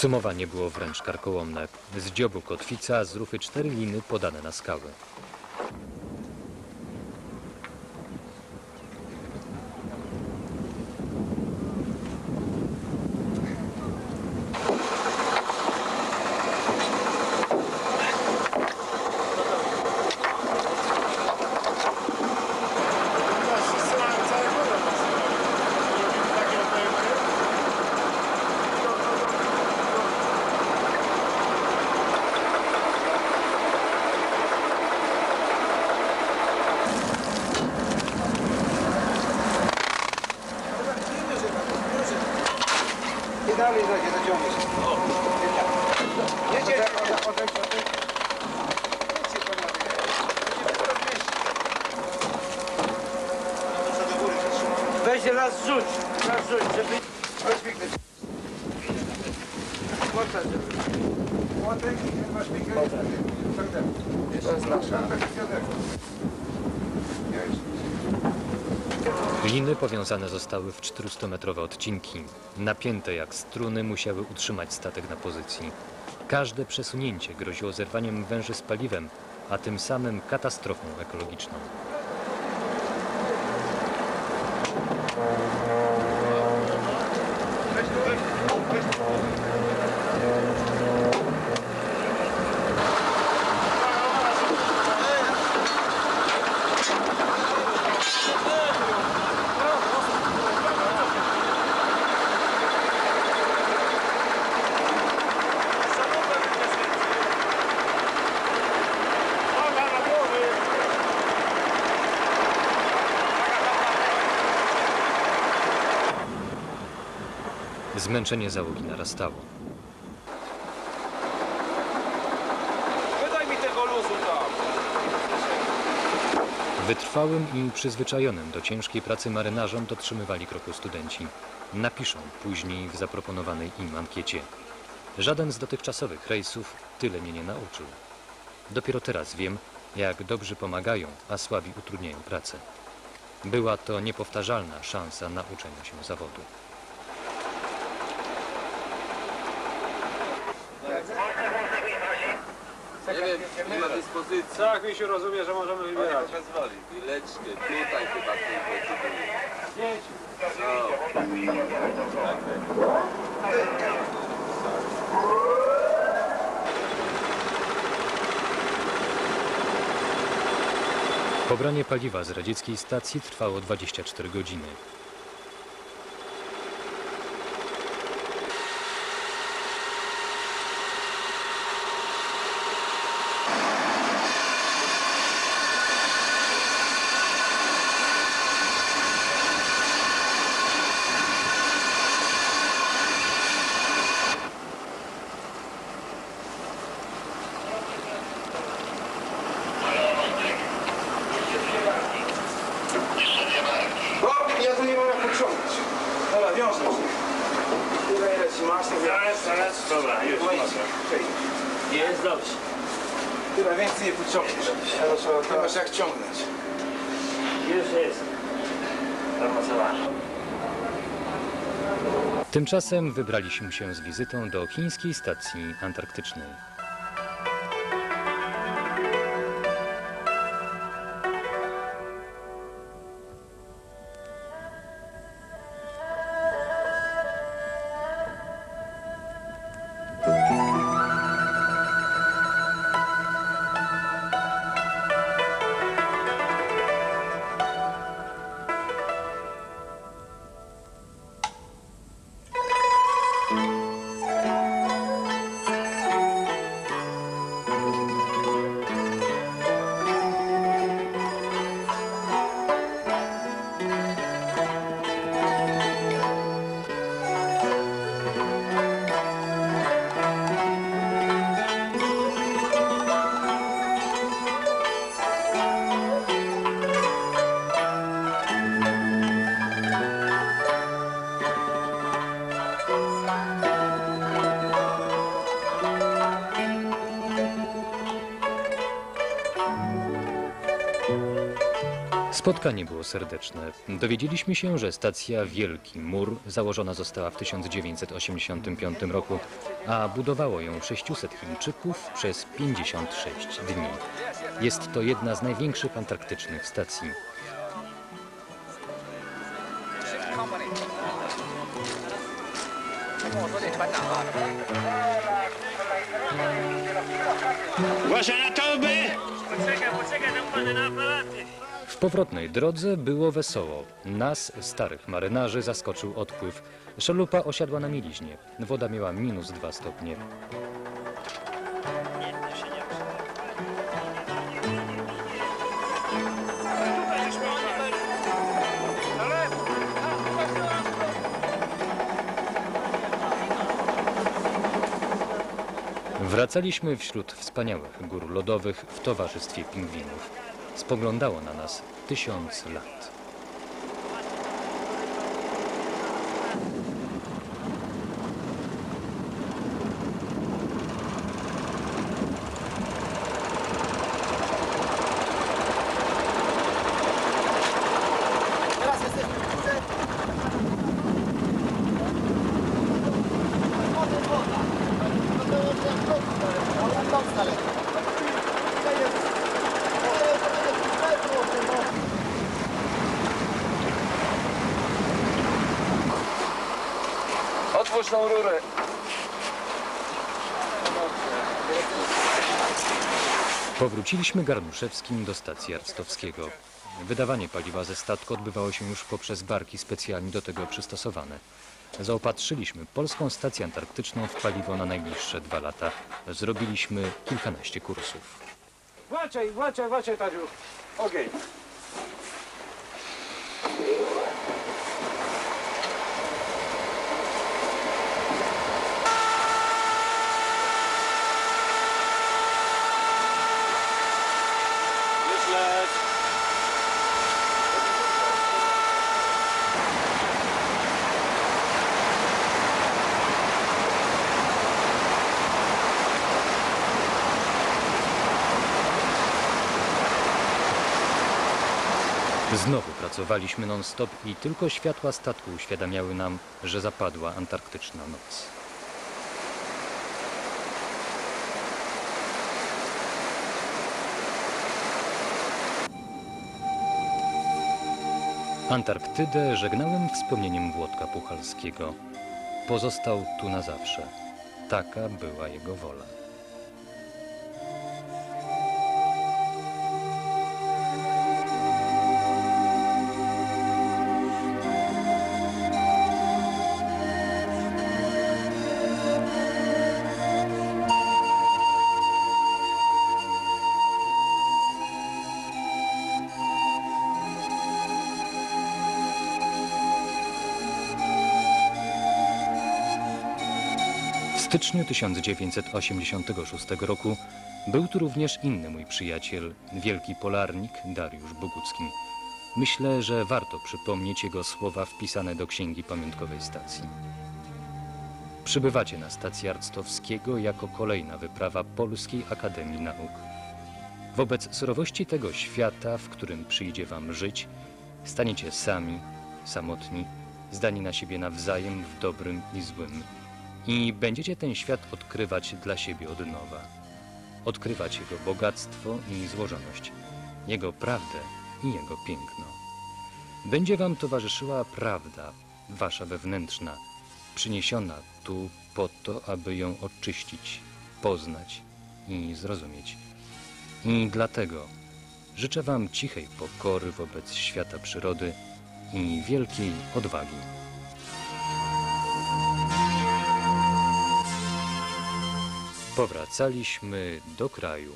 Podsumowanie było wręcz karkołomne. Z dziobu kotwica, z rufy cztery liny podane na skały. Dalej będzie dociągniesz. Jedzie. Odejdź, odejdź. Bliżej. Weź raz rzuć, raz rzuć, żeby... Chodź, Wiktor. Młotek, Młotek, masz Wiktor. Tak, tak. To jest nasza. Liny powiązane zostały w 400-metrowe odcinki. Napięte jak struny musiały utrzymać statek na pozycji. Każde przesunięcie groziło zerwaniem węży z paliwem, a tym samym katastrofą ekologiczną. Zmęczenie załogi narastało. Wydaj mi tego luzu tam. Wytrwałym i przyzwyczajonym do ciężkiej pracy marynarzom dotrzymywali kroku studenci. Napiszą później w zaproponowanej im ankiecie. Żaden z dotychczasowych rejsów tyle mnie nie nauczył. Dopiero teraz wiem, jak dobrzy pomagają, a słabi utrudniają pracę. Była to niepowtarzalna szansa nauczenia się zawodu. Nie ma dyspozycji. Tak, mi się rozumie, że możemy wybierać. Pozwoli. Chwileczkę, tutaj chyba tylko Jedź. No. Pobranie paliwa z radzieckiej stacji trwało 24 godziny. O, ja tu nie mam jak pociągnąć. Dobra, wiążę się. Tyle ile trzymasz, to Zaraz, zaraz. Dobra, już hej. Jest dobrze. Tyle więcej nie pociągniesz. Nie masz jak ciągnąć. Już jest. Zamocowane. Tymczasem wybraliśmy się z wizytą do chińskiej stacji antarktycznej. Spotkanie było serdeczne. Dowiedzieliśmy się, że stacja Wielki Mur założona została w 1985 roku, a budowało ją 600 Chińczyków przez 56 dni. Jest to jedna z największych antarktycznych stacji. Uważaj na torby! Poczekaj, poczekaj, tam kładę na aparaty. Powrotnej drodze było wesoło. Nas, starych marynarzy, zaskoczył odpływ. Szalupa osiadła na mieliźnie. Woda miała minus dwa stopnie. Wracaliśmy wśród wspaniałych gór lodowych w towarzystwie pingwinów. Spoglądało na nas tysiąc lat. Tą rurę. Powróciliśmy Garnuszewskim do stacji Arstowskiego. Wydawanie paliwa ze statku odbywało się już poprzez barki specjalnie do tego przystosowane. Zaopatrzyliśmy polską stację antarktyczną w paliwo na najbliższe dwa lata. Zrobiliśmy kilkanaście kursów. Włączaj, włączaj, włączaj, Tadziu. Ogień. Myśleć. Znowu pracowaliśmy non-stop i tylko światła statku uświadamiały nam, że zapadła antarktyczna noc. Antarktydę żegnałem wspomnieniem Włodka Puchalskiego. Pozostał tu na zawsze. Taka była jego wola. Styczniu 1986 roku był tu również inny mój przyjaciel, wielki polarnik Dariusz Bogucki. Myślę, że warto przypomnieć jego słowa wpisane do księgi pamiątkowej stacji. Przybywacie na stację Arctowskiego jako kolejna wyprawa Polskiej Akademii Nauk. Wobec surowości tego świata, w którym przyjdzie wam żyć, staniecie sami, samotni, zdani na siebie nawzajem w dobrym i złym. I będziecie ten świat odkrywać dla siebie od nowa. Odkrywać jego bogactwo i złożoność, jego prawdę i jego piękno. Będzie wam towarzyszyła prawda, wasza wewnętrzna, przyniesiona tu po to, aby ją oczyścić, poznać i zrozumieć. I dlatego życzę wam cichej pokory wobec świata przyrody i wielkiej odwagi. Powracaliśmy do kraju.